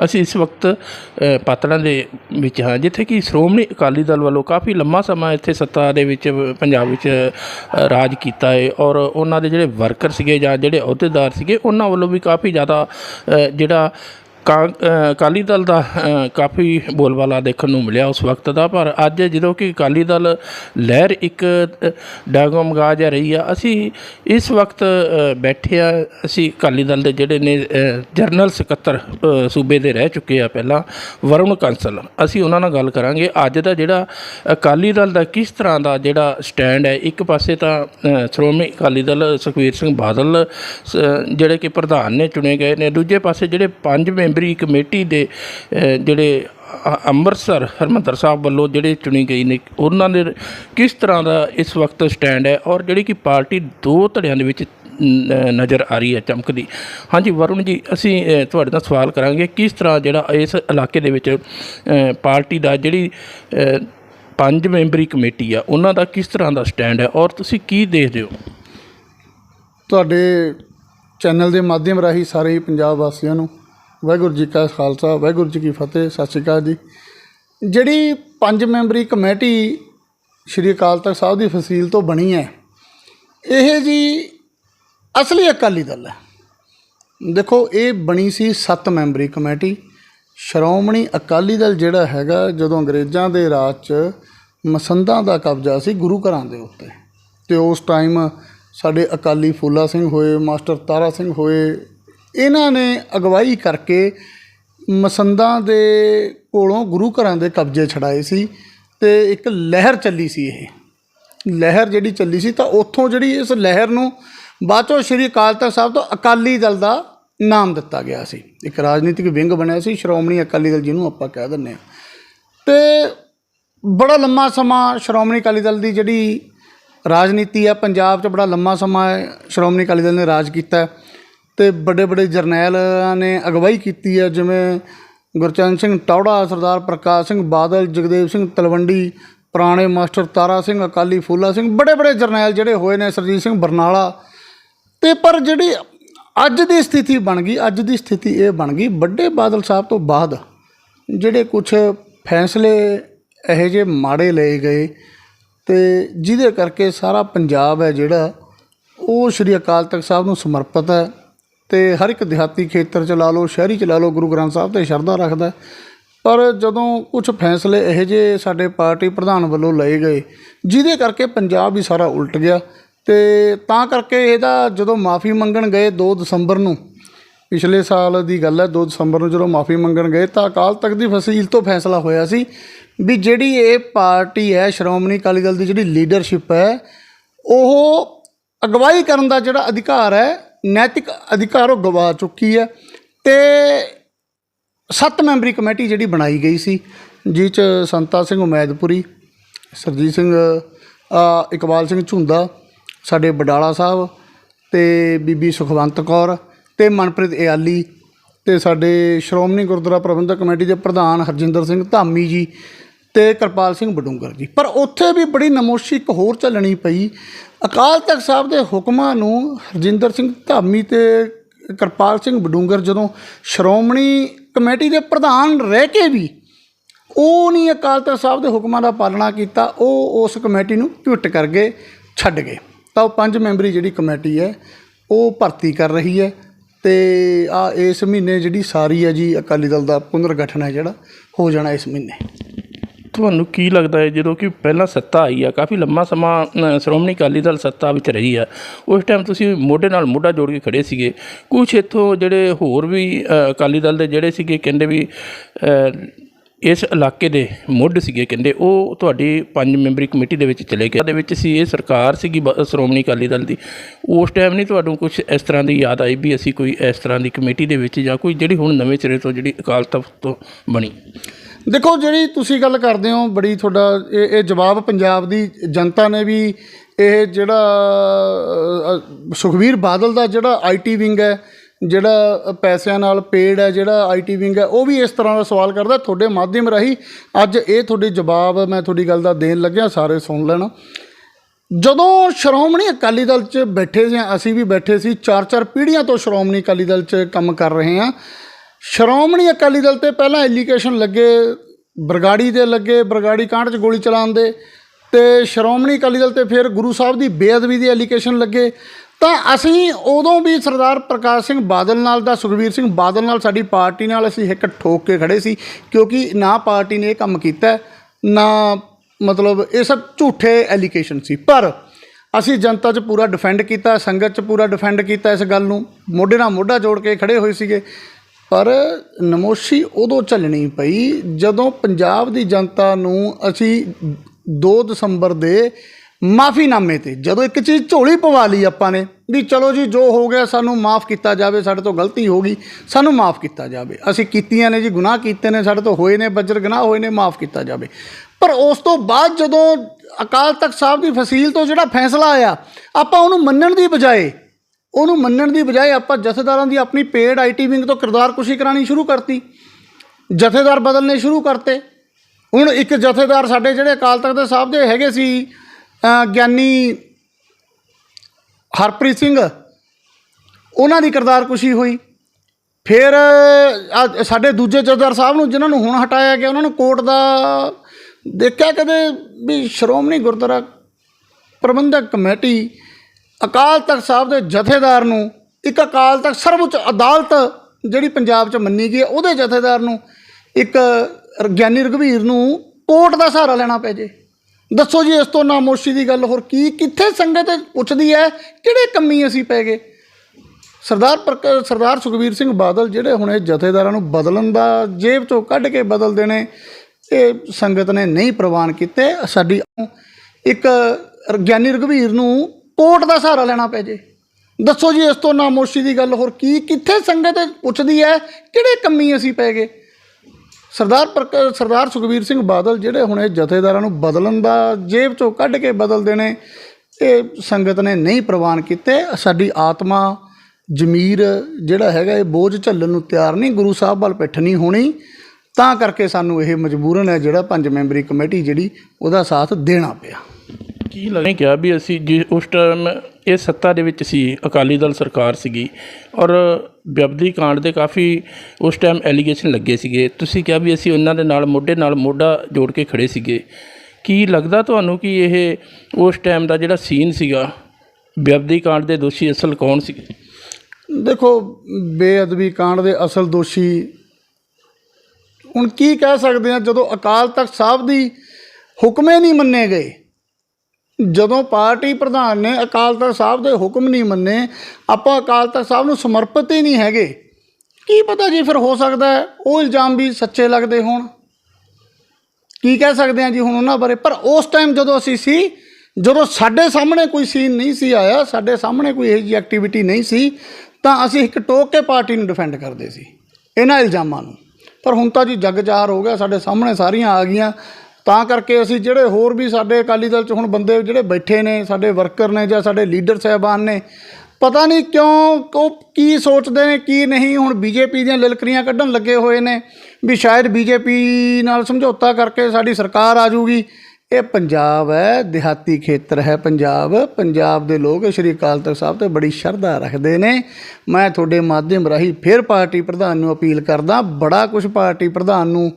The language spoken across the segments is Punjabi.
ਅਸੀਂ ਇਸ ਵਕਤ ਅ, ਪਾਤੜਾਂ ਦੇ ਵਿੱਚ ਹਾਂ ਜਿੱਥੇ ਕਿ ਸ਼੍ਰੋਮਣੀ ਅਕਾਲੀ ਦਲ ਵੱਲੋਂ ਕਾਫੀ ਲੰਮਾ ਸਮਾਂ ਇੱਥੇ ਸੱਤਾ ਦੇ ਵਿੱਚ ਪੰਜਾਬ ਵਿੱਚ ਰਾਜ ਕੀਤਾ ਹੈ ਔਰ ਉਹਨਾਂ ਦੇ ਜਿਹੜੇ ਵਰਕਰ ਸੀਗੇ ਜਾਂ ਜਿਹੜੇ ਅਹੁਦੇਦਾਰ ਸੀਗੇ ਉਹਨਾਂ ਵੱਲੋਂ ਵੀ ਕਾਫੀ ਜ਼ਿਆਦਾ ਜਿਹੜਾ ਅਕਾਲੀ ਦਲ ਦਾ ਕਾਫੀ ਬੋਲਬਾਲਾ ਦੇਖਣ ਨੂੰ ਮਿਲਿਆ ਉਸ ਵਕਤ ਦਾ ਪਰ ਅੱਜ ਜਦੋਂ ਕਿ ਅਕਾਲੀ ਦਲ ਲਹਿਰ ਇੱਕ ਅ, ਡਾਗੋ ਮਗਾ ਜਾ ਰਹੀ ਆ ਅਸੀਂ ਇਸ ਵਕਤ ਬੈਠੇ ਆ ਅਸੀਂ ਅਕਾਲੀ ਦਲ ਦੇ ਜਿਹੜੇ ਨੇ ਅ, ਜਨਰਲ ਸਕੱਤਰ ਸੂਬੇ ਦੇ ਰਹਿ ਚੁੱਕੇ ਆ ਪਹਿਲਾਂ ਵਰੁਣ ਕੰਸਲ ਅਸੀਂ ਉਹਨਾਂ ਨਾਲ ਗੱਲ ਕਰਾਂਗੇ। ਅੱਜ ਦਾ ਜਿਹੜਾ ਅਕਾਲੀ ਦਲ ਦਾ ਕਿਸ ਤਰ੍ਹਾਂ ਦਾ ਜਿਹੜਾ ਸਟੈਂਡ ਹੈ ਇੱਕ ਪਾਸੇ ਤਾਂ ਸ਼੍ਰੋਮਣੀ ਅਕਾਲੀ ਦਲ ਸੁਖਬੀਰ ਸਿੰਘ ਬਾਦਲ ਸ- ਜਿਹੜੇ ਕਿ ਪ੍ਰਧਾਨ ਨੇ ਚੁਣੇ ਗਏ ਨੇ ਦੂਜੇ ਪਾਸੇ ਜਿਹੜੇ ਪੰਜ ਮੈਂਬਰੀ ਕਮੇਟੀ ਦੇ ਜਿਹੜੇ ਅੰਮ੍ਰਿਤਸਰ ਹਰਮੰਦਰ ਸਾਹਿਬ ਵੱਲੋਂ ਜਿਹੜੇ ਚੁਣੀ ਗਈ ਨੇ, ਉਹਨਾਂ ਦੇ ਕਿਸ ਤਰ੍ਹਾਂ ਦਾ ਇਸ ਵਕਤ ਸਟੈਂਡ ਹੈ ਔਰ ਜਿਹੜੀ ਕਿ ਪਾਰਟੀ ਦੋ ਧੜਿਆਂ ਦੇ ਵਿੱਚ ਨਜ਼ਰ ਆ ਰਹੀ ਹੈ ਚਮਕਦੀ। ਹਾਂਜੀ, ਵਰੁਣ ਜੀ, ਅਸੀਂ ਤੁਹਾਡੇ ਨਾਲ ਸਵਾਲ ਕਰਾਂਗੇ ਕਿਸ ਤਰ੍ਹਾਂ ਜਿਹੜਾ ਇਸ ਇਲਾਕੇ ਦੇ ਵਿੱਚ ਪਾਰਟੀ ਦਾ ਜਿਹੜੀ ਪੰਜ ਮੈਂਬਰੀ ਕਮੇਟੀ ਆ, ਉਹਨਾਂ ਦਾ ਕਿਸ ਤਰ੍ਹਾਂ ਦਾ ਸਟੈਂਡ ਹੈ ਔਰ ਤੁਸੀਂ ਕੀ ਦੇਖਦੇ ਹੋ? ਤੁਹਾਡੇ ਚੈਨਲ ਦੇ ਮਾਧਿਅਮ ਰਾਹੀਂ ਸਾਰੇ ਪੰਜਾਬ ਵਾਸੀਆਂ ਨੂੰ ਵਾਹਿਗੁਰੂ ਜੀ ਕਾ ਖਾਲਸਾ, ਵਾਹਿਗੁਰੂ ਜੀ ਕੀ ਫਤਿਹ, ਸਤਿ ਸ਼੍ਰੀ ਅਕਾਲ ਜੀ। ਜਿਹੜੀ ਪੰਜ ਮੈਂਬਰੀ ਕਮੇਟੀ ਸ਼੍ਰੀ ਅਕਾਲ ਤਖਤ ਸਾਹਿਬ ਦੀ ਫਸੀਲ ਤੋਂ ਬਣੀ ਹੈ, ਇਹ ਜੀ ਅਸਲੀ ਅਕਾਲੀ ਦਲ ਹੈ। ਦੇਖੋ, ਇਹ ਬਣੀ ਸੀ 7 ਮੈਂਬਰੀ ਕਮੇਟੀ। ਸ਼੍ਰੋਮਣੀ ਅਕਾਲੀ ਦਲ ਜਿਹੜਾ ਹੈਗਾ, ਜਦੋਂ ਅੰਗਰੇਜ਼ਾਂ ਦੇ ਰਾਜ 'ਚ ਮਸੰਦਾਂ ਦਾ ਕਬਜ਼ਾ ਸੀ ਗੁਰੂ ਘਰਾਂ ਦੇ ਉੱਤੇ, ਤੇ ਉਸ ਟਾਈਮ ਸਾਡੇ ਅਕਾਲੀ ਫੂਲਾ ਸਿੰਘ ਹੋਏ, ਮਾਸਟਰ ਤਾਰਾ ਸਿੰਘ ਹੋਏ ਇਹਨਾਂ ਨੇ ਅਗਵਾਈ ਕਰਕੇ ਮਸੰਦਾਂ ਦੇ ਕੋਲੋਂ ਗੁਰੂ ਘਰਾਂ ਦੇ ਕਬਜ਼ੇ ਛਡਾਏ ਸੀ ਤੇ ਇੱਕ ਲਹਿਰ ਚੱਲੀ ਸੀ ਇਹ। ਲਹਿਰ ਜਿਹੜੀ ਚੱਲੀ ਸੀ ਤਾਂ ਉੱਥੋਂ ਜਿਹੜੀ ਇਸ ਲਹਿਰ ਨੂੰ ਬਾਅਦ ਚੋਂ ਸ਼੍ਰੀ ਅਕਾਲ ਤਖਤ ਸਾਹਿਬ ਤੋਂ ਅਕਾਲੀ ਦਲ ਦਾ ਨਾਮ ਦਿੱਤਾ ਗਿਆ ਸੀ। ਇੱਕ ਰਾਜਨੀਤਿਕ ਵਿੰਗ ਬਣਿਆ ਸੀ, ਸ਼੍ਰੋਮਣੀ ਅਕਾਲੀ ਦਲ ਜਿਹਨੂੰ ਆਪਾਂ ਕਹਿ ਦਿੰਦੇ ਆ ਤੇ ਬੜਾ ਲੰਮਾ ਸਮਾਂ ਸ਼੍ਰੋਮਣੀ ਅਕਾਲੀ ਦਲ ਦੀ ਜਿਹੜੀ ਰਾਜਨੀਤੀ ਆ, ਪੰਜਾਬ 'ਚ ਬੜਾ ਲੰਮਾ ਸਮਾਂ ਸ਼੍ਰੋਮਣੀ ਅਕਾਲੀ ਦਲ ਨੇ ਰਾਜ ਕੀਤਾ। ਅਤੇ ਵੱਡੇ ਵੱਡੇ ਜਰਨੈਲਾਂ ਨੇ ਅਗਵਾਈ ਕੀਤੀ ਹੈ, ਜਿਵੇਂ ਗੁਰਚਰਨ ਸਿੰਘ ਟੌੜਾ, ਸਰਦਾਰ ਪ੍ਰਕਾਸ਼ ਸਿੰਘ ਬਾਦਲ, ਜਗਦੇਵ ਸਿੰਘ ਤਲਵੰਡੀ, ਪੁਰਾਣੇ ਮਾਸਟਰ ਤਾਰਾ ਸਿੰਘ, ਅਕਾਲੀ ਫੂਲਾ ਸਿੰਘ ਬੜੇ ਬੜੇ ਜਰਨੈਲ ਜਿਹੜੇ ਹੋਏ ਨੇ, ਸਰਜੀਤ ਸਿੰਘ ਬਰਨਾਲਾ। ਤੇ ਪਰ ਜਿਹੜੀ ਅੱਜ ਦੀ ਸਥਿਤੀ ਬਣ ਗਈ, ਅੱਜ ਦੀ ਸਥਿਤੀ ਇਹ ਬਣ ਗਈ, ਵੱਡੇ ਬਾਦਲ ਸਾਹਿਬ ਤੋਂ ਬਾਅਦ ਜਿਹੜੇ ਕੁਝ ਫੈਸਲੇ ਇਹੋ ਜਿਹੇ ਮਾੜੇ ਲਏ ਗਏ ਤੇ ਜਿਹਦੇ ਕਰਕੇ ਸਾਰਾ ਪੰਜਾਬ ਹੈ ਜਿਹੜਾ, ਉਹ ਸ਼੍ਰੀ ਅਕਾਲ ਤਖਤ ਸਾਹਿਬ ਨੂੰ ਸਮਰਪਿਤ ਹੈ। ਤੇ ਹਰ ਇੱਕ ਦਿਹਾਤੀ ਖੇਤਰ ਚ ਲਾ ਲਓ, ਸ਼ਹਿਰੀ ਚ ਲਾ ਲਓ, ਗੁਰੂ ਗ੍ਰੰਥ ਸਾਹਿਬ ਤੇ ਸ਼ਰਧਾ ਰੱਖਦਾ ਪਰ ਜਦੋਂ ਕੁਝ ਫੈਸਲੇ ਇਹੋ ਜਿਹੇ ਸਾਡੇ ਪਾਰਟੀ ਪ੍ਰਧਾਨ ਵੱਲੋਂ ਲਏ ਗਏ, ਜਿਹਦੇ ਕਰਕੇ ਪੰਜਾਬ ਵੀ ਸਾਰਾ ਉਲਟ ਗਿਆ ਤੇ ਤਾਂ ਕਰਕੇ ਇਹਦਾ ਜਦੋਂ ਮਾਫੀ ਮੰਗਣ ਗਏ 2 ਦਸੰਬਰ ਨੂੰ, ਪਿਛਲੇ ਸਾਲ ਦੀ ਗੱਲ ਹੈ 2 ਦਸੰਬਰ ਨੂੰ ਜਦੋਂ ਮਾਫੀ ਮੰਗਣ ਗਏ ਤਾਂ ਅਕਾਲ ਤਖਤ ਦੀ ਫਸੀਲ ਤੋਂ ਫੈਸਲਾ ਹੋਇਆ ਸੀ ਵੀ ਜਿਹੜੀ ਇਹ ਪਾਰਟੀ ਹੈ, ਸ਼੍ਰੋਮਣੀ ਅਕਾਲੀ ਦਲ ਦੀ ਜਿਹੜੀ ਲੀਡਰਸ਼ਿਪ ਹੈ, ਉਹ ਅਗਵਾਈ ਕਰਨ ਦਾ ਜਿਹੜਾ ਅਧਿਕਾਰ ਹੈ ਨੈਤਿਕ ਅਧਿਕਾਰ ਉਹ ਗਵਾ ਚੁੱਕੀ ਹੈ ਤੇ ਸੱਤ ਮੈਂਬਰੀ ਕਮੇਟੀ ਜਿਹੜੀ ਬਣਾਈ ਗਈ ਸੀ ਜਿਸ ਚ ਸੰਤਾ ਸਿੰਘ ਉਮੈਦਪੁਰੀ, ਸਰਜੀਤ ਸਿੰਘ ਇਕਬਾਲ ਸਿੰਘ ਝੁੰਦਾ, ਸਾਡੇ ਬਡਾਲਾ ਸਾਹਿਬ ਤੇ ਬੀਬੀ ਸੁਖਵੰਤ ਕੌਰ ਤੇ ਮਨਪ੍ਰੀਤ ਇਆਲੀ ਤੇ ਸਾਡੇ ਸ਼੍ਰੋਮਣੀ ਗੁਰਦੁਆਰਾ ਪ੍ਰਬੰਧਕ ਕਮੇਟੀ ਦੇ ਪ੍ਰਧਾਨ ਹਰਜਿੰਦਰ ਸਿੰਘ ਧਾਮੀ ਜੀ ਤੇ ਕਿਰਪਾਲ ਸਿੰਘ ਬਡੂੰਗਰ ਜੀ। ਪਰ ਉੱਥੇ ਵੀ ਬੜੀ ਨਮੋਸ਼ੀ ਇੱਕ ਹੋਰ ਚੱਲਣੀ ਪਈ। ਅਕਾਲ ਤਖਤ ਸਾਹਿਬ ਦੇ ਹੁਕਮਾਂ ਨੂੰ ਹਰਜਿੰਦਰ ਸਿੰਘ ਧਾਮੀ ਤੇ ਕਿਰਪਾਲ ਸਿੰਘ ਬਡੂੰਗਰ ਜਦੋਂ ਸ਼੍ਰੋਮਣੀ ਕਮੇਟੀ ਦੇ ਪ੍ਰਧਾਨ ਰਹਿ ਕੇ ਵੀ ਉਹ ਨਹੀਂ ਅਕਾਲ ਤਖਤ ਸਾਹਿਬ ਦੇ ਹੁਕਮਾਂ ਦਾ ਪਾਲਣਾ ਕੀਤਾ, ਉਹ ਉਸ ਕਮੇਟੀ ਨੂੰ ਝੁੱਟ ਕਰ ਗਏ, ਛੱਡ ਗਏ। ਤਾਂ ਉਹ ਪੰਜ ਮੈਂਬਰੀ ਜਿਹੜੀ ਕਮੇਟੀ ਹੈ, ਉਹ ਭਰਤੀ ਕਰ ਰਹੀ ਹੈ ਤੇ ਆ ਇਸ ਮਹੀਨੇ ਜਿਹੜੀ ਸਾਰੀ ਹੈ ਜੀ ਅਕਾਲੀ ਦਲ ਦਾ ਪੁਨਰਗਠਨ ਹੈ ਜਿਹੜਾ, ਹੋ ਜਾਣਾ ਇਸ ਮਹੀਨੇ। ਤੁਹਾਨੂੰ ਕੀ ਲੱਗਦਾ ਹੈ, ਜਦੋਂ ਕਿ ਪਹਿਲਾਂ ਸੱਤਾ ਆਈ ਆ, ਕਾਫੀ ਲੰਮਾ ਸਮਾਂ ਸ਼੍ਰੋਮਣੀ ਅਕਾਲੀ ਦਲ ਸੱਤਾ ਵਿੱਚ ਰਹੀ ਆ, ਉਸ ਟਾਈਮ ਤੁਸੀਂ ਮੋਢੇ ਨਾਲ ਮੋਢਾ ਜੋੜ ਕੇ ਖੜੇ ਸੀਗੇ। ਕੁਝ ਇੱਥੋਂ ਜਿਹੜੇ ਹੋਰ ਵੀ ਅਕਾਲੀ ਦਲ ਦੇ ਜਿਹੜੇ ਸੀਗੇ, ਕਹਿੰਦੇ ਵੀ ਇਸ ਇਲਾਕੇ ਦੇ ਮੁੱਢ ਸੀਗੇ, ਕਹਿੰਦੇ ਉਹ ਤੁਹਾਡੀ ਪੰਜ ਮੈਂਬਰੀ ਕਮੇਟੀ ਦੇ ਵਿੱਚ ਚਲੇ ਗਏ। ਦੇ ਵਿੱਚ ਸੀ, ਇਹ ਸਰਕਾਰ ਸੀਗੀ ਬ- ਸ਼੍ਰੋਮਣੀ ਅਕਾਲੀ ਦਲ ਦੀ। ਉਸ ਟਾਈਮ ਨਹੀਂ ਤੁਹਾਨੂੰ ਕੁਝ ਇਸ ਤਰ੍ਹਾਂ ਦੀ ਯਾਦ ਆਈ ਵੀ ਅਸੀਂ ਕੋਈ ਇਸ ਤਰ੍ਹਾਂ ਦੀ ਕਮੇਟੀ ਦੇ ਵਿੱਚ ਜਾਂ ਕੋਈ ਜਿਹੜੀ ਹੁਣ ਨਵੇਂ ਸਿਰੇ ਤੋਂ ਜਿਹੜੀ ਅਕਾਲ ਤਖਤ ਤੋਂ ਬਣੀ? ਦੇਖੋ ਜਿਹੜੀ ਤੁਸੀਂ ਗੱਲ ਕਰਦੇ ਹੋ ਬੜੀ ਤੁਹਾਡਾ ਇਹ ਇਹ ਜਵਾਬ ਪੰਜਾਬ ਦੀ ਜਨਤਾ ਨੇ ਵੀ ਇਹ ਜਿਹੜਾ ਅ, ਸੁਖਬੀਰ ਬਾਦਲ ਦਾ ਜਿਹੜਾ ਆਈਟੀ ਵਿੰਗ ਹੈ ਜਿਹੜਾ ਪੈਸਿਆਂ ਨਾਲ ਪੇਡ ਹੈ ਜਿਹੜਾ ਆਈਟੀ ਵਿੰਗ ਹੈ ਉਹ ਵੀ ਇਸ ਤਰ੍ਹਾਂ ਦਾ ਸਵਾਲ ਕਰਦਾ। ਤੁਹਾਡੇ ਮਾਧਿਅਮ ਰਾਹੀਂ ਅੱਜ ਇਹ ਤੁਹਾਡੇ ਜਵਾਬ ਮੈਂ ਤੁਹਾਡੀ ਗੱਲ ਦਾ ਦੇਣ ਲੱਗਿਆ ਸਾਰੇ ਸੁਣ ਲੈਣ। ਜਦੋਂ ਸ਼੍ਰੋਮਣੀ ਅਕਾਲੀ ਦਲ 'ਚ ਬੈਠੇ ਸੀ ਅਸੀਂ ਵੀ ਬੈਠੇ ਸੀ ਚਾਰ ਚਾਰ ਪੀੜ੍ਹੀਆਂ ਤੋਂ ਸ਼੍ਰੋਮਣੀ ਅਕਾਲੀ ਦਲ 'ਚ ਕੰਮ ਕਰ ਰਹੇ ਹਾਂ। ਸ਼੍ਰੋਮਣੀ ਅਕਾਲੀ ਦਲ ਤੇ ਪਹਿਲਾਂ ਐਲੀਗੇਸ਼ਨ ਲੱਗੇ, ਬਰਗਾੜੀ ਦੇ ਲੱਗੇ, ਬਰਗਾੜੀ ਕਾਂਡ 'ਚ ਗੋਲੀ ਚਲਾਉਣ ਦੇ ਤੇ ਸ਼੍ਰੋਮਣੀ ਅਕਾਲੀ ਦਲ ਤੇ ਫਿਰ ਗੁਰੂ ਸਾਹਿਬ ਦੀ ਬੇਅਦਬੀ ਦੀ ਐਲੀਗੇਸ਼ਨ ਲੱਗੇ। ਤਾਂ ਅਸੀਂ ਉਦੋਂ ਵੀ ਸਰਦਾਰ ਪ੍ਰਕਾਸ਼ ਸਿੰਘ ਬਾਦਲ ਨਾਲ ਦਾ, ਸੁਖਬੀਰ ਸਿੰਘ ਬਾਦਲ ਨਾਲ ਸਾਡੀ ਪਾਰਟੀ ਨਾਲ ਅਸੀਂ ਇੱਕ ਠੋਕ ਕੇ ਖੜੇ ਸੀ, ਕਿਉਂਕਿ ਨਾ ਪਾਰਟੀ ਨੇ ਇਹ ਕੰਮ ਕੀਤਾ, ਨਾ ਮਤਲਬ ਇਹ ਸਭ ਝੂਠੇ ਐਲੀਗੇਸ਼ਨ ਸੀ। ਪਰ ਅਸੀਂ ਜਨਤਾ 'ਚ ਪੂਰਾ ਡਿਫੈਂਡ ਕੀਤਾ, ਸੰਗਤ 'ਚ ਪੂਰਾ ਡਿਫੈਂਡ ਕੀਤਾ ਇਸ ਗੱਲ ਨੂੰ। ਮੋਢੇ ਨਾਲ ਮੋਢਾ ਜੋੜ ਕੇ ਖੜੇ ਹੋਏ ਸੀਗੇ। ਪਰ ਨਮੋਸ਼ੀ ਉਦੋਂ ਝੱਲਣੀ ਪਈ ਜਦੋਂ ਪੰਜਾਬ ਦੀ ਜਨਤਾ ਨੂੰ ਅਸੀਂ 2 ਦਸੰਬਰ ਦੇ ਮਾਫੀਨਾਮੇ ਤੇ ਜਦੋਂ ਇੱਕ ਚੀਜ਼ ਝੋਲੀ ਪਵਾ ਲਈ ਆਪਾਂ ਨੇ ਵੀ ਚਲੋ ਜੀ, ਜੋ ਹੋ ਗਿਆ ਸਾਨੂੰ ਮਾਫ ਕੀਤਾ ਜਾਵੇ, ਸਾਡੇ ਤੋਂ ਗਲਤੀ ਹੋ ਗਈ, ਸਾਨੂੰ ਮਾਫ ਕੀਤਾ ਜਾਵੇ। ਅਸੀਂ ਕੀਤੀਆਂ ਨੇ ਜੀ, ਗੁਨਾਹ ਕੀਤੇ ਨੇ, ਸਾਡੇ ਤੋਂ ਹੋਏ ਨੇ, ਬੱਜਰ ਗੁਨਾਹ ਹੋਏ ਨੇ, ਮਾਫ ਕੀਤਾ ਜਾਵੇ। ਪਰ ਉਸ ਤੋਂ ਬਾਅਦ ਜਦੋਂ ਅਕਾਲ ਤਖਤ ਸਾਹਿਬ ਦੀ ਫਸੀਲ ਤੋਂ ਜਿਹੜਾ ਫੈਸਲਾ ਆਇਆ, ਆਪਾਂ ਉਹਨੂੰ ਮੰਨਣ ਦੀ ਬਜਾਏ ਉਹਨੂੰ ਮੰਨਣ ਦੀ ਬਜਾਏ ਆਪਾਂ ਜਥੇਦਾਰਾਂ ਦੀ ਆਪਣੀ ਪੇਡ ਆਈਟੀ ਵਿੰਗ ਤੋਂ ਕਿਰਦਾਰ ਕੁਸ਼ੀ ਕਰਾਣੀ ਸ਼ੁਰੂ ਕਰਤੀ। ਜਥੇਦਾਰ ਬਦਲਨੇ ਸ਼ੁਰੂ ਕਰਤੇ। ਹੁਣ ਇੱਕ ਜਥੇਦਾਰ ਸਾਡੇ ਜਿਹੜੇ ਅਕਾਲ ਤਖਤ ਦੇ ਸਾਹਿਬ ਦੇ ਹੈਗੇ ਸੀ ਗਿਆਨੀ ਹਰਪ੍ਰੀਤ ਸਿੰਘ ਉਹਨਾਂ ਦੀ ਕਿਰਦਾਰ ਕੁਸ਼ੀ ਹੋਈ। ਫਿਰ ਅ, ਸਾਡੇ ਦੂਜੇ ਜਥੇਦਾਰ ਸਾਹਿਬ ਨੂੰ ਜਿਨ੍ਹਾਂ ਨੂੰ ਹੁਣ ਹਟਾਇਆ ਗਿਆ ਉਹਨਾਂ ਨੂੰ ਕੋਰਟ ਦਾ ਦੇਖਿਆ ਕਦੇ ਵੀ ਸ਼੍ਰੋਮਣੀ ਗੁਰਦੁਆਰਾ ਪ੍ਰਬੰਧਕ ਕਮੇਟੀ ਅਕਾਲ ਤਖਤ ਸਾਹਿਬ ਦੇ ਜਥੇਦਾਰ ਨੂੰ, ਇੱਕ ਅਕਾਲ ਤਖਤ, ਸਰਵਉੱਚ ਅਦਾਲਤ ਜਿਹੜੀ ਪੰਜਾਬ 'ਚ ਮੰਨੀ ਗਈ ਹੈ, ਉਹਦੇ ਜਥੇਦਾਰ ਨੂੰ, ਇੱਕ ਗਿਆਨੀ ਰਘਵੀਰ ਨੂੰ ਕੋਰਟ ਦਾ ਸਹਾਰਾ ਲੈਣਾ ਪੈ ਜੇ। ਦੱਸੋ ਜੀ, ਇਸ ਤੋਂ ਨਾਮੋਸ਼ੀ ਦੀ ਗੱਲ ਹੋਰ ਕੀ, ਕਿੱਥੇ ਸੰਗਤ ਪੁੱਛਦੀ ਹੈ, ਕਿਹੜੇ ਕੰਮੀ ਅਸੀਂ ਪੈ ਗਏ? ਸਰਦਾਰ ਪ੍ਰਕ- ਸਰਦਾਰ ਸੁਖਬੀਰ ਸਿੰਘ ਬਾਦਲ ਜਿਹੜੇ ਹੁਣ ਇਹ ਜਥੇਦਾਰਾਂ ਨੂੰ ਬਦਲਣ ਦਾ ਜੇਬ ਚੋਂ ਕੱਢ ਕੇ ਬਦਲ ਦੇਣੇ, ਇਹ ਸੰਗਤ ਨੇ ਨਹੀਂ ਪ੍ਰਵਾਨ ਕੀਤੇ। ਸਾਡੀ ਇੱਕ ਗਿਆਨੀ ਰਘਵੀਰ ਨੂੰ ਕੋਰਟ ਦਾ ਸਹਾਰਾ ਲੈਣਾ ਪੈ ਜੇ। ਦੱਸੋ ਜੀ, ਇਸ ਤੋਂ ਨਾਮੋਸ਼ੀ ਦੀ ਗੱਲ ਹੋਰ ਕੀ, ਕਿੱਥੇ ਸੰਗਤ ਪੁੱਛਦੀ ਹੈ, ਕਿਹੜੇ ਕੰਮੀ ਅਸੀਂ ਪੈ ਗਏ? ਸਰਦਾਰ ਪ੍ਰਕ- ਸਰਦਾਰ ਸੁਖਬੀਰ ਸਿੰਘ ਬਾਦਲ ਜਿਹੜੇ ਹੁਣ ਇਹ ਜਥੇਦਾਰਾਂ ਨੂੰ ਬਦਲਣ ਦਾ ਜੇਬ ਚੋਂ ਕੱਢ ਕੇ ਬਦਲ ਦੇਣੇ ਇਹ ਸੰਗਤ ਨੇ ਨਹੀਂ ਪ੍ਰਵਾਨ ਕੀਤੇ। ਸਾਡੀ ਆਤਮਾ, ਜ਼ਮੀਰ ਜਿਹੜਾ ਹੈਗਾ, ਇਹ ਬੋਝ ਝੱਲਣ ਨੂੰ ਤਿਆਰ ਨਹੀਂ, ਗੁਰੂ ਸਾਹਿਬ ਵੱਲ ਪਿੱਠ ਨਹੀਂ ਹੋਣੀ। ਤਾਂ ਕਰਕੇ ਸਾਨੂੰ ਇਹ ਮਜਬੂਰਨ ਹੈ ਜਿਹੜਾ ਪੰਜ ਮੈਂਬਰੀ ਕਮੇਟੀ ਜਿਹੜੀ ਉਹਦਾ ਸਾਥ ਦੇਣਾ ਪਿਆ। ਕੀ ਲੱਗਦਾ? ਕਿਹਾ ਵੀ ਅਸੀਂ ਜੀ, ਉਸ ਟਾਈਮ ਇਹ ਸੱਤਾ ਦੇ ਵਿੱਚ ਸੀ, ਅਕਾਲੀ ਦਲ ਸਰਕਾਰ ਸੀਗੀ। ਔਰ ਵਿਅਬਦੀ ਕਾਂਡ ਦੇ ਕਾਫੀ ਉਸ ਟਾਈਮ ਐਲੀਗੇਸ਼ਨ ਲੱਗੇ ਸੀਗੇ। ਤੁਸੀਂ ਕਿਹਾ ਵੀ ਅਸੀਂ ਉਹਨਾਂ ਦੇ ਨਾਲ, ਮੋਢੇ ਨਾਲ ਮੋਢਾ ਜੋੜ ਕੇ ਖੜੇ ਸੀਗੇ। ਕੀ ਲੱਗਦਾ ਤੁਹਾਨੂੰ ਕਿ ਇਹ ਉਸ ਟਾਈਮ ਦਾ ਜਿਹੜਾ ਸੀਨ ਸੀਗਾ ਵਿਅਬਦੀ ਕਾਂਡ ਦੇ ਦੋਸ਼ੀ ਅਸਲ ਕੌਣ ਸੀਗੇ? ਦੇਖੋ, ਬੇਅਦਬੀ ਕਾਂਡ ਦੇ ਅਸਲ ਦੋਸ਼ੀ ਹੁਣ ਕੀ ਕਹਿ ਸਕਦੇ ਆ, ਜਦੋਂ ਅਕਾਲ ਤਖਤ ਸਾਹਿਬ ਦੀ ਹੁਕਮੇ ਨਹੀਂ ਮੰਨੇ ਗਏ ਜਦੋਂ ਪਾਰਟੀ ਪ੍ਰਧਾਨ ਨੇ ਅਕਾਲ ਤਖਤ ਸਾਹਿਬ ਦੇ ਹੁਕਮ ਨਹੀਂ ਮੰਨੇ, ਆਪਾਂ ਅਕਾਲ ਤਖਤ ਸਾਹਿਬ ਨੂੰ ਸਮਰਪਿਤ ਹੀ ਨਹੀਂ ਹੈਗੇ। ਕੀ ਪਤਾ ਜੀ ਫਿਰ ਹੋ ਸਕਦਾ ਉਹ ਇਲਜ਼ਾਮ ਵੀ ਸੱਚੇ ਲੱਗਦੇ ਹੋਣ? ਕੀ ਕਹਿ ਸਕਦੇ ਆ ਜੀ ਹੁਣ ਉਹਨਾਂ ਬਾਰੇ? ਪਰ ਉਸ ਟਾਈਮ ਜਦੋਂ ਅਸੀਂ ਸੀ, ਜਦੋਂ ਸਾਡੇ ਸਾਹਮਣੇ ਕੋਈ ਸੀਨ ਨਹੀਂ ਸੀ ਆਇਆ, ਸਾਡੇ ਸਾਹਮਣੇ ਕੋਈ ਇਹੋ ਜਿਹੀ ਐਕਟੀਵਿਟੀ ਨਹੀਂ ਸੀ, ਤਾਂ ਅਸੀਂ ਇੱਕ ਟੋਕ ਕੇ ਪਾਰਟੀ ਨੂੰ ਡਿਫੈਂਡ ਕਰਦੇ ਸੀ, ਇਹਨਾਂ ਇਲਜ਼ਾਮਾਂ ਨੂੰ। ਪਰ ਹੁਣ ਤਾਂ ਜੀ ਜੱਗ ਜ਼ਾਹਰ ਹੋ ਗਿਆ, ਸਾਡੇ ਸਾਹਮਣੇ ਸਾਰੀਆਂ ਆ ਗਈਆਂ। ਤਾਂ ਕਰਕੇ ਅਸੀਂ ਜਿਹੜੇ ਹੋਰ ਵੀ ਸਾਡੇ ਅਕਾਲੀ ਦਲ 'ਚ ਹੁਣ ਬੰਦੇ ਜਿਹੜੇ ਬੈਠੇ ਨੇ, ਸਾਡੇ ਵਰਕਰ ਨੇ ਜਾਂ ਸਾਡੇ ਲੀਡਰ ਸਾਹਿਬਾਨ ਨੇ, ਪਤਾ ਨਹੀਂ ਕਿਉਂ ਉਹ ਕੀ ਸੋਚਦੇ ਨੇ, ਕੀ ਨਹੀਂ। ਹੁਣ ਬੀਜੇਪੀ ਦੀਆਂ ਲਲਕਰੀਆਂ ਕੱਢਣ ਲੱਗੇ ਹੋਏ ਨੇ ਵੀ ਸ਼ਾਇਦ ਬੀਜੇਪੀ ਨਾਲ ਸਮਝੌਤਾ ਕਰਕੇ ਸਾਡੀ ਸਰਕਾਰ ਆ ਜੂਗੀ ਇਹ ਪੰਜਾਬ ਹੈ, ਦਿਹਾਤੀ ਖੇਤਰ ਹੈ ਪੰਜਾਬ। ਪੰਜਾਬ ਦੇ ਲੋਕ ਸ਼੍ਰੀ ਅਕਾਲ ਤਖਤ ਸਾਹਿਬ ਤੇ ਬੜੀ ਸ਼ਰਧਾ ਰੱਖਦੇ ਨੇ। ਮੈਂ ਤੁਹਾਡੇ ਮਾਧਿਅਮ ਰਾਹੀਂ ਫਿਰ ਪਾਰਟੀ ਪ੍ਰਧਾਨ ਨੂੰ ਅਪੀਲ ਕਰਦਾ, ਬੜਾ ਕੁਝ ਪਾਰਟੀ ਪ੍ਰਧਾਨ ਨੂੰ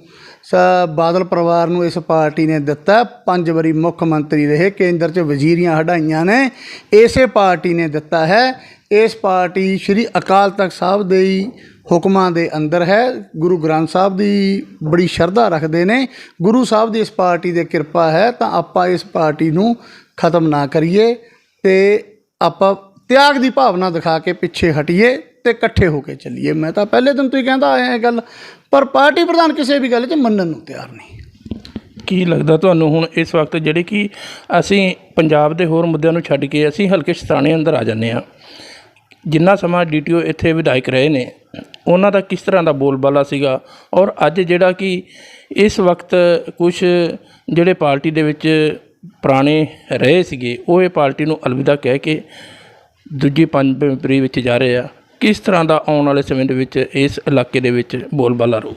ਬਾਦਲ ਪਰਿਵਾਰ ਨੂੰ ਇਸ ਪਾਰਟੀ ਨੇ ਦਿੱਤਾ। ਪੰਜ ਵਾਰੀ ਮੁੱਖ ਮੰਤਰੀ ਰਹੇ, ਕੇਂਦਰ 'ਚ ਵਜ਼ੀਰੀਆਂ ਹਟਾਈਆਂ ਨੇ, ਇਸੇ ਪਾਰਟੀ ਨੇ ਦਿੱਤਾ ਹੈ। ਇਸ ਪਾਰਟੀ ਸ਼੍ਰੀ ਅਕਾਲ ਤਖਤ ਸਾਹਿਬ ਦੇ ਹੁਕਮਾਂ ਦੇ ਅੰਦਰ ਹੈ। ਗੁਰੂ ਗ੍ਰੰਥ ਸਾਹਿਬ ਦੀ ਬੜੀ ਸ਼ਰਧਾ ਰੱਖਦੇ ਨੇ। ਗੁਰੂ ਸਾਹਿਬ ਦੀ ਇਸ ਪਾਰਟੀ ਦੇ ਕਿਰਪਾ ਹੈ, ਤਾਂ ਆਪਾਂ ਇਸ ਪਾਰਟੀ ਨੂੰ ਖਤਮ ਨਾ ਕਰੀਏ ਤੇ ਆਪਾਂ ਤਿਆਗ ਦੀ ਭਾਵਨਾ ਦਿਖਾ ਕੇ ਪਿੱਛੇ ਹਟੀਏ। ਤੇ ਇਕੱਠੇ ਹੋ ਕੇ ਚੱਲੀਏ। ਮੈਂ ਤਾਂ ਪਹਿਲੇ ਦਿਨ ਤੋਂ ਹੀ ਕਹਿੰਦਾ ਆਇਆ ਇਹ ਗੱਲ, ਪਰ ਪਾਰਟੀ ਪ੍ਰਧਾਨ ਕਿਸੇ ਵੀ ਗੱਲ 'ਚ ਮੰਨਣ ਨੂੰ ਤਿਆਰ ਨਹੀਂ। ਕੀ ਲੱਗਦਾ ਤੁਹਾਨੂੰ ਹੁਣ ਇਸ ਵਕਤ ਜਿਹੜੇ ਕਿ ਅਸੀਂ ਪੰਜਾਬ ਦੇ ਹੋਰ ਮੁੱਦਿਆਂ ਨੂੰ ਛੱਡ ਕੇ ਅਸੀਂ ਹਲਕੇ ਸ਼ਤਾਣੇ ਅੰਦਰ ਆ ਜਾਂਦੇ ਹਾਂ। ਜਿੰਨਾ ਸਮਾਂ ਡੀਟੀਓ ਇੱਥੇ ਵਿਧਾਇਕ ਰਹੇ ਨੇ, ਉਹਨਾਂ ਦਾ ਕਿਸ ਤਰ੍ਹਾਂ ਦਾ ਬੋਲਬਾਲਾ ਸੀਗਾ? ਔਰ ਅੱਜ ਜਿਹੜਾ ਕਿ ਇਸ ਵਕਤ ਕੁਝ ਜਿਹੜੇ ਪਾਰਟੀ ਦੇ ਵਿੱਚ ਪੁਰਾਣੇ ਰਹੇ ਸੀਗੇ, ਉਹ ਇਹ ਪਾਰਟੀ ਨੂੰ ਅਲਵਿਦਾ ਕਹਿ ਕੇ ਦੂਜੀ ਪੰਜ ਮੈਂਬਰੀ ਵਿੱਚ ਜਾ ਰਹੇ ਆ। ਕਿਸ ਤਰ੍ਹਾਂ ਦਾ ਆਉਣ ਵਾਲੇ ਸਮੇਂ ਦੇ ਵਿੱਚ ਇਸ ਇਲਾਕੇ ਦੇ ਵਿੱਚ ਬੋਲਬਾਲਾ ਰਹੂ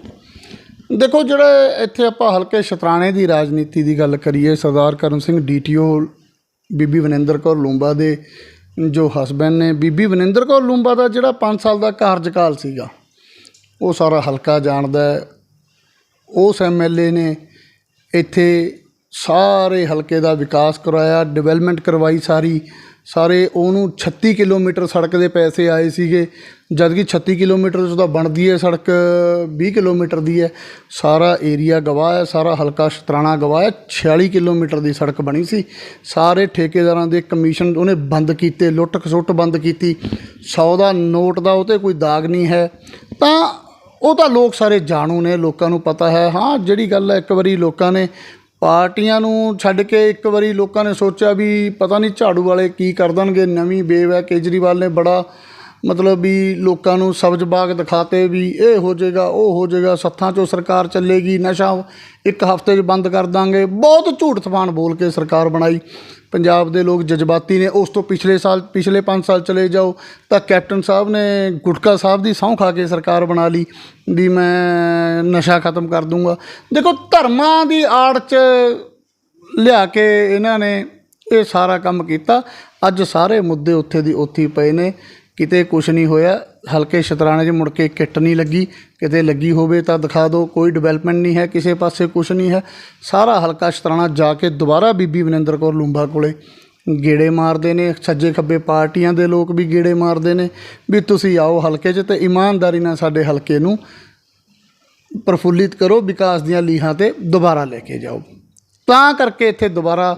ਦੇਖੋ, ਜਿਹੜੇ ਇੱਥੇ ਆਪਾਂ ਹਲਕੇ ਸ਼ਤਰਾਣੇ ਦੀ ਰਾਜਨੀਤੀ ਦੀ ਗੱਲ ਕਰੀਏ, ਸਰਦਾਰ ਕਰਮ ਸਿੰਘ ਡੀਟੀਓ ਬੀਬੀ ਵਨਿੰਦਰ ਕੌਰ ਲੂੰਬਾ ਦੇ ਜੋ ਹਸਬੈਂਡ ਨੇ, ਬੀਬੀ ਵਨਿੰਦਰ ਕੌਰ ਲੂੰਬਾ ਦਾ ਜਿਹੜਾ 5 ਸਾਲ ਦਾ ਕਾਰਜਕਾਲ ਸੀਗਾ, ਉਹ ਸਾਰਾ ਹਲਕਾ ਜਾਣਦਾ ਹੈ। ਉਸ ਐਮਐਲਏ ਨੇ ਇੱਥੇ ਸਾਰੇ ਹਲਕੇ ਦਾ ਵਿਕਾਸ ਕਰਵਾਇਆ ਡਿਵੈਲਪਮੈਂਟ ਕਰਵਾਈ ਸਾਰੀ ਸਾਰੇ ਉਹਨੂੰ 36 ਕਿਲੋਮੀਟਰ ਸੜਕ ਦੇ ਪੈਸੇ ਆਏ ਸੀਗੇ। ਜਦਕਿ 36 ਕਿਲੋਮੀਟਰ ਤੋਂ ਤਾਂ ਬਣਦੀ ਹੈ ਸੜਕ 20 ਕਿਲੋਮੀਟਰ ਦੀ ਹੈ। ਸਾਰਾ ਏਰੀਆ ਗਵਾਹ ਹੈ, ਸਾਰਾ ਹਲਕਾ ਸ਼ਤਰਾਣਾ ਗਵਾਹ ਹੈ। 46 ਕਿਲੋਮੀਟਰ ਦੀ ਸੜਕ ਬਣੀ ਸੀ। ਸਾਰੇ ਠੇਕੇਦਾਰਾਂ ਦੇ ਕਮਿਸ਼ਨ ਉਹਨੇ ਬੰਦ ਕੀਤੇ ਲੁੱਟ ਖਸੁੱਟ ਬੰਦ ਕੀਤੀ। 100 ਦਾ ਨੋਟ ਦਾ ਉਹ 'ਤੇ ਕੋਈ ਦਾਗ ਨਹੀਂ ਹੈ। ਤਾਂ ਉਹ ਤਾਂ ਲੋਕ ਸਾਰੇ ਜਾਣੂ ਨੇ, ਲੋਕਾਂ ਨੂੰ ਪਤਾ ਹੈ। ਹਾਂ, ਜਿਹੜੀ ਗੱਲ ਹੈ, ਇੱਕ ਵਾਰੀ ਲੋਕਾਂ ਨੇ ਪਾਰਟੀਆਂ ਨੂੰ ਛੱਡ ਕੇ ਇੱਕ ਵਾਰੀ ਲੋਕਾਂ ਨੇ ਸੋਚਿਆ ਵੀ ਪਤਾ ਨਹੀਂ ਝਾੜੂ ਵਾਲੇ ਕੀ ਕਰ ਦੇਣਗੇ, ਨਵੀਂ ਵੇਵ ਹੈ, ਕੇਜਰੀਵਾਲ ਨੇ ਬੜਾ ਮਤਲਬ ਵੀ ਲੋਕਾਂ ਨੂੰ ਸਬਜ਼ ਬਾਗ ਦਿਖਾਤੇ ਵੀ ਇਹ ਹੋ ਜਾਏਗਾ, ਉਹ ਹੋ ਜਾਏਗਾ, ਸੱਥਾਂ 'ਚੋਂ ਸਰਕਾਰ ਚੱਲੇਗੀ, ਨਸ਼ਾ ਇੱਕ ਹਫ਼ਤੇ 'ਚ ਬੰਦ ਕਰ ਦਾਂਗੇ। ਬਹੁਤ ਝੂਠ ਤਫਾਨ ਬੋਲ ਕੇ ਸਰਕਾਰ ਬਣਾਈ। ਪੰਜਾਬ ਦੇ ਲੋਕ ਜਜ਼ਬਾਤੀ ਨੇ, ਉਸ ਤੋਂ ਪਿਛਲੇ ਸਾਲ, ਪਿਛਲੇ 5 ਸਾਲ ਚਲੇ ਜਾਓ, ਤਾਂ ਕੈਪਟਨ ਸਾਹਿਬ ਨੇ ਗੁਟਕਾ ਸਾਹਿਬ ਦੀ ਸਹੁੰ ਖਾ ਕੇ ਸਰਕਾਰ ਬਣਾ ਲਈ, ਵੀ ਮੈਂ ਨਸ਼ਾ ਖਤਮ ਕਰ ਦੂੰਗਾ। ਦੇਖੋ, ਧਰਮਾਂ ਦੀ ਆੜ 'ਚ ਲਿਆ ਕੇ ਇਹਨਾਂ ਨੇ ਇਹ ਸਾਰਾ ਕੰਮ ਕੀਤਾ। ਅੱਜ ਸਾਰੇ ਮੁੱਦੇ ਉੱਥੇ ਦੀ ਉੱਥੇ ਪਏ ਨੇ। ਕਿਤੇ ਕੁਝ ਨਹੀਂ ਹੋਇਆ, ਹਲਕੇ ਸ਼ਤਰਾਣੇ 'ਚ ਮੁੜ ਕੇ ਕਿੱਟ ਨਹੀਂ ਲੱਗੀ। ਕਿਤੇ ਲੱਗੀ ਹੋਵੇ ਤਾਂ ਦਿਖਾ ਦਿਓ, ਕੋਈ ਡਿਵੈਲਪਮੈਂਟ ਨਹੀਂ ਹੈ, ਕਿਸੇ ਪਾਸੇ ਕੁਝ ਨਹੀਂ ਹੈ। ਸਾਰਾ ਹਲਕਾ ਸ਼ਤਰਾਣਾ ਜਾ ਕੇ ਦੁਬਾਰਾ ਬੀਬੀ ਵਿਨਿੰਦਰ ਕੌਰ ਲੂੰਬਾ ਕੋਲੇ ਗੇੜੇ ਮਾਰਦੇ ਨੇ, ਸੱਜੇ ਖੱਬੇ ਪਾਰਟੀਆਂ ਦੇ ਲੋਕ ਵੀ ਗੇੜੇ ਮਾਰਦੇ ਨੇ। ਵੀ ਤੁਸੀਂ ਆਓ ਹਲਕੇ 'ਚ ਤੇ ਇਮਾਨਦਾਰੀ ਨਾਲ ਸਾਡੇ ਹਲਕੇ ਨੂੰ ਪ੍ਰਫੁੱਲਿਤ ਕਰੋ, ਵਿਕਾਸ ਦੀਆਂ ਲੀਹਾਂ ਤੇ ਦੁਬਾਰਾ ਲੈ ਕੇ ਜਾਓ। ਤਾਂ ਕਰਕੇ ਇੱਥੇ ਦੁਬਾਰਾ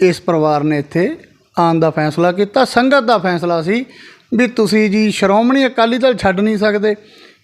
ਇਸ ਪਰਿਵਾਰ ਨੇ ਇੱਥੇ ਆਉਣ ਦਾ ਫੈਸਲਾ ਕੀਤਾ, ਸੰਗਤ ਦਾ ਫੈਸਲਾ ਸੀ ਵੀ ਤੁਸੀਂ ਜੀ ਸ਼੍ਰੋਮਣੀ ਅਕਾਲੀ ਦਲ ਛੱਡ ਨਹੀਂ ਸਕਦੇ।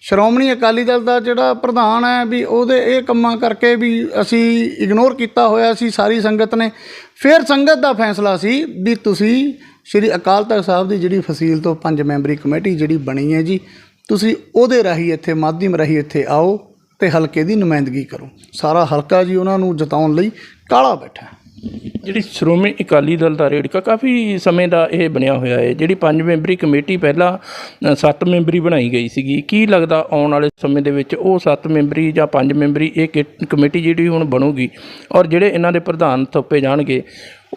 ਸ਼੍ਰੋਮਣੀ ਅਕਾਲੀ ਦਲ ਦਾ ਜਿਹੜਾ ਪ੍ਰਧਾਨ ਹੈ ਵੀ ਉਹਦੇ ਇਹ ਕੰਮਾਂ ਕਰਕੇ ਵੀ ਅਸੀਂ ਇਗਨੋਰ ਕੀਤਾ ਹੋਇਆ ਸੀ, ਸਾਰੀ ਸੰਗਤ ਨੇ। ਫਿਰ ਸੰਗਤ ਦਾ ਫੈਸਲਾ ਸੀ ਵੀ ਤੁਸੀਂ ਸ਼੍ਰੀ ਅਕਾਲ ਤਖਤ ਸਾਹਿਬ ਦੀ ਜਿਹੜੀ ਫਸੀਲ ਤੋਂ ਪੰਜ ਮੈਂਬਰੀ ਕਮੇਟੀ ਜਿਹੜੀ ਬਣੀ ਹੈ ਜੀ, ਤੁਸੀਂ ਉਹਦੇ ਰਾਹੀਂ ਇੱਥੇ, ਮਾਧਿਅਮ ਰਾਹੀਂ ਇੱਥੇ ਆਓ ਤੇ ਹਲਕੇ ਦੀ ਨੁਮਾਇੰਦਗੀ ਕਰੋ। ਸਾਰਾ ਹਲਕਾ ਜੀ ਉਹਨਾਂ ਨੂੰ ਜਿਤਾਉਣ ਲਈ ਕਾਲਾ ਬੈਠਾ। ਜਿਹੜੀ ਸ਼੍ਰੋਮਣੀ ਅਕਾਲੀ ਦਲ ਦਾ ਰੇੜਕਾ ਕਾਫੀ ਸਮੇਂ ਦਾ ਇਹ ਬਣਿਆ ਹੋਇਆ ਹੈ, ਜਿਹੜੀ ਪੰਜ ਮੈਂਬਰੀ ਕਮੇਟੀ ਪਹਿਲਾਂ ਸੱਤ ਮੈਂਬਰੀ ਬਣਾਈ ਗਈ ਸੀਗੀ, ਕੀ ਲੱਗਦਾ ਆਉਣ ਵਾਲੇ ਸਮੇਂ ਦੇ ਵਿੱਚ ਉਹ ਸੱਤ ਮੈਂਬਰੀ ਜਾਂ ਪੰਜ ਮੈਂਬਰੀ ਇਹ ਕਿ- ਕਮੇਟੀ ਜਿਹੜੀ ਹੁਣ ਬਣੂਗੀ ਔਰ ਜਿਹੜੇ ਇਹਨਾਂ ਦੇ ਪ੍ਰਧਾਨ ਥੋਪੇ ਜਾਣਗੇ,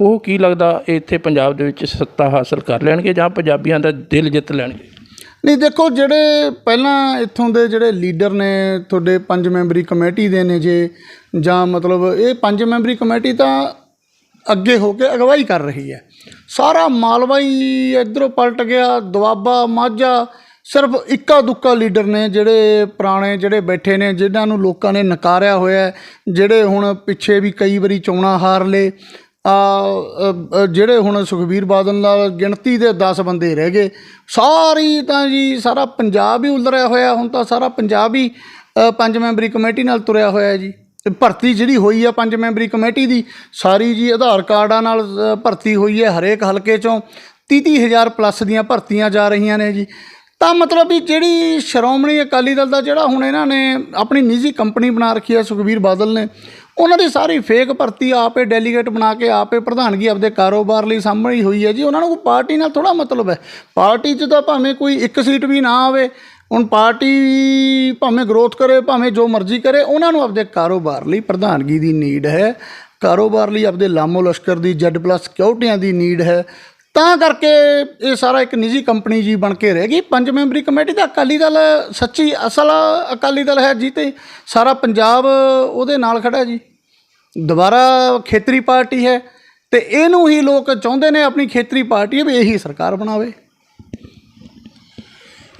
ਉਹ ਕੀ ਲੱਗਦਾ ਇੱਥੇ ਪੰਜਾਬ ਦੇ ਵਿੱਚ ਸੱਤਾ ਹਾਸਲ ਕਰ ਲੈਣਗੇ ਜਾਂ ਪੰਜਾਬੀਆਂ ਦਾ ਦਿਲ ਜਿੱਤ ਲੈਣਗੇ? ਨਹੀਂ, ਦੇਖੋ ਜਿਹੜੇ ਪਹਿਲਾਂ ਇੱਥੋਂ ਦੇ ਜਿਹੜੇ ਲੀਡਰ ਨੇ ਤੁਹਾਡੇ ਪੰਜ ਮੈਂਬਰੀ ਕਮੇਟੀ ਦੇ ਨੇ ਜੇ, ਜਾਂ ਮਤਲਬ ਇਹ ਪੰਜ ਮੈਂਬਰੀ ਕਮੇਟੀ ਤਾਂ ਅੱਗੇ ਹੋ ਕੇ ਅਗਵਾਈ ਕਰ ਰਹੀ ਹੈ। ਸਾਰਾ ਮਾਲਵਾ ਹੀ ਇਧਰੋਂ ਪਲਟ ਗਿਆ, ਦੁਆਬਾ, ਮਾਝਾ, ਸਿਰਫ ਇੱਕਾ ਦੁੱਕਾ ਲੀਡਰ ਨੇ ਜਿਹੜੇ ਪੁਰਾਣੇ ਜਿਹੜੇ ਬੈਠੇ ਨੇ, ਜਿਨ੍ਹਾਂ ਨੂੰ ਲੋਕਾਂ ਨੇ ਨਕਾਰਿਆ ਹੋਇਆ ਜਿਹੜੇ ਹੁਣ ਪਿੱਛੇ ਵੀ ਕਈ ਵਾਰੀ ਚੋਣਾਂ ਹਾਰ ਲਏ। ਆ ਜਿਹੜੇ ਹੁਣ ਸੁਖਬੀਰ ਬਾਦਲ ਨਾਲ ਗਿਣਤੀ ਦੇ 10 ਬੰਦੇ ਰਹਿ ਗਏ। ਸਾਰੀ ਤਾਂ ਜੀ ਸਾਰਾ ਪੰਜਾਬ ਹੀ ਉਲਰਿਆ ਹੋਇਆ, ਹੁਣ ਤਾਂ ਸਾਰਾ ਪੰਜਾਬ ਹੀ ਪੰਜ ਮੈਂਬਰੀ ਕਮੇਟੀ ਨਾਲ ਤੁਰਿਆ ਹੋਇਆ ਜੀ। ਭਰਤੀ ਜਿਹੜੀ ਹੋਈ ਆ ਪੰਜ ਮੈਂਬਰੀ ਕਮੇਟੀ ਦੀ, ਸਾਰੀ ਜੀ ਆਧਾਰ ਕਾਰਡਾਂ ਨਾਲ ਭਰਤੀ ਹੋਈ ਹੈ ਹਰੇਕ ਹਲਕੇ ਚੋਂ। 30 ਹਜ਼ਾਰ ਪਲੱਸ ਦੀਆਂ ਭਰਤੀਆਂ ਜਾ ਰਹੀਆਂ ਨੇ ਜੀ। ਤਾਂ ਮਤਲਬ ਵੀ ਜਿਹੜੀ ਸ਼੍ਰੋਮਣੀ ਅਕਾਲੀ ਦਲ ਦਾ ਜਿਹੜਾ ਹੁਣ ਇਹਨਾਂ ਨੇ ਆਪਣੀ ਨਿੱਜੀ ਕੰਪਨੀ ਬਣਾ ਰੱਖੀ ਹੈ ਸੁਖਬੀਰ ਬਾਦਲ ਨੇ, ਉਹਨਾਂ ਦੀ ਸਾਰੀ ਫੇਕ ਭਰਤੀ ਆਪੇ ਡੈਲੀਗੇਟ ਬਣਾ ਕੇ ਆਪੇ ਪ੍ਰਧਾਨਗੀ ਆਪਦੇ ਕਾਰੋਬਾਰ ਲਈ ਸਾਂਭਣੀ ਹੋਈ ਹੈ ਜੀ। ਉਹਨਾਂ ਨੂੰ ਕੋਈ ਪਾਰਟੀ ਨਾਲ ਥੋੜਾ ਮਤਲਬ ਹੈ। ਪਾਰਟੀ 'ਚ ਤਾਂ ਭਾਵੇਂ ਕੋਈ ਇੱਕ ਸੀਟ ਵੀ ਨਾ ਆਵੇ ਹੁਣ ਪਾਰਟੀ ਭਾਵੇਂ ਗਰੋਥ ਕਰੇ, ਭਾਵੇਂ ਜੋ ਮਰਜ਼ੀ ਕਰੇ, ਉਹਨਾਂ ਨੂੰ ਆਪਦੇ ਕਾਰੋਬਾਰ ਲਈ ਪ੍ਰਧਾਨਗੀ ਦੀ ਨੀਡ ਹੈ। ਕਾਰੋਬਾਰ ਲਈ ਆਪਦੇ ਲਾਮੋ ਲਸ਼ਕਰ ਦੀ, ਜੈਡ ਪਲੱਸ ਸਿਕਿਉਰਟੀਆਂ ਦੀ ਨੀਡ ਹੈ। ਤਾਂ ਕਰਕੇ ਇਹ ਸਾਰਾ ਇੱਕ ਨਿੱਜੀ ਕੰਪਨੀ ਜੀ ਬਣ ਕੇ ਰਹਿ ਗਈ। ਪੰਜ ਮੈਂਬਰੀ ਕਮੇਟੀ ਦਾ ਅਕਾਲੀ ਦਲ, ਸੱਚੀ ਅਸਲ ਅਕਾਲੀ ਦਲ ਹੈ ਜੀ ਤੇ ਸਾਰਾ ਪੰਜਾਬ ਉਹਦੇ ਨਾਲ ਖੜਾ ਜੀ। ਦੁਬਾਰਾ ਖੇਤਰੀ ਪਾਰਟੀ ਹੈ ਤੇ ਇਹਨੂੰ ਹੀ ਲੋਕ ਚਾਹੁੰਦੇ ਨੇ ਆਪਣੀ ਖੇਤਰੀ ਪਾਰਟੀ ਵੀ ਇਹੀ ਸਰਕਾਰ ਬਣਾਵੇ।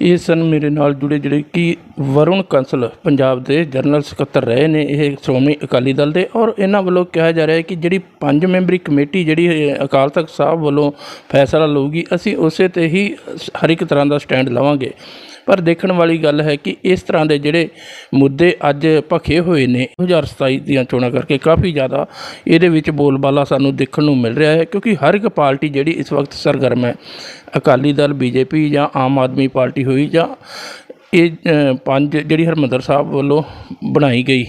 ਇਹ ਸਨ ਮੇਰੇ ਨਾਲ ਜੁੜੇ ਜਿਹੜੇ ਕਿ ਵਰੁਣ ਕੰਸਲ ਪੰਜਾਬ ਦੇ ਜਨਰਲ ਸਕੱਤਰ ਰਹੇ ਨੇ, ਇਹ ਸ਼੍ਰੋਮਣੀ ਅਕਾਲੀ ਦਲ ਦੇ ਔਰ ਇਹਨਾਂ ਵੱਲੋਂ ਕਿਹਾ ਜਾ ਰਿਹਾ ਹੈ ਕਿ ਜਿਹੜੀ ਪੰਜ ਮੈਂਬਰੀ ਕਮੇਟੀ ਜਿਹੜੀ ਅਕਾਲ ਤਖਤ ਸਾਹਿਬ ਵੱਲੋਂ ਫੈਸਲਾ ਲਊਗੀ, ਅਸੀਂ ਉਸੇ ਤੇ ਹੀ ਹਰ ਇੱਕ ਤਰ੍ਹਾਂ ਦਾ ਸਟੈਂਡ ਲਵਾਂਗੇ। ਪਰ ਦੇਖਣ ਵਾਲੀ ਗੱਲ ਹੈ ਕਿ ਇਸ ਤਰ੍ਹਾਂ ਦੇ ਜਿਹੜੇ ਮੁੱਦੇ ਅੱਜ ਭਖੇ ਹੋਏ ਨੇ 2027 ਦੀਆਂ ਚੋਣਾਂ ਕਰਕੇ ਕਾਫੀ ਜ਼ਿਆਦਾ ਇਹਦੇ ਵਿੱਚ ਬੋਲਬਾਲਾ ਸਾਨੂੰ ਦੇਖਣ ਨੂੰ ਮਿਲ ਰਿਹਾ ਹੈ, ਕਿਉਂਕਿ ਹਰ ਇੱਕ ਪਾਰਟੀ ਜਿਹੜੀ ਇਸ ਵਕਤ ਸਰਗਰਮ ਹੈ, ਅਕਾਲੀ ਦਲ ਬੀਜੇਪੀ ਜਾਂ ਆਮ ਆਦਮੀ ਪਾਰਟੀ ਹੋਈ ਜਾਂ ਇਹ ਪੰਜ ਜਿਹੜੀ ਹਰਮੰਦਰ ਸਾਹਿਬ ਵੱਲੋਂ ਬਣਾਈ ਗਈ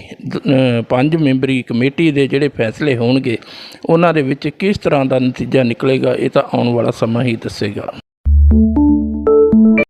ਪੰਜ ਮੈਂਬਰੀ ਕਮੇਟੀ ਦੇ ਜਿਹੜੇ ਫੈਸਲੇ ਹੋਣਗੇ, ਉਹਨਾਂ ਦੇ ਵਿੱਚ ਕਿਸ ਤਰ੍ਹਾਂ ਦਾ ਨਤੀਜਾ ਨਿਕਲੇਗਾ, ਇਹ ਤਾਂ ਆਉਣ ਵਾਲਾ ਸਮਾਂ ਹੀ ਦੱਸੇਗਾ।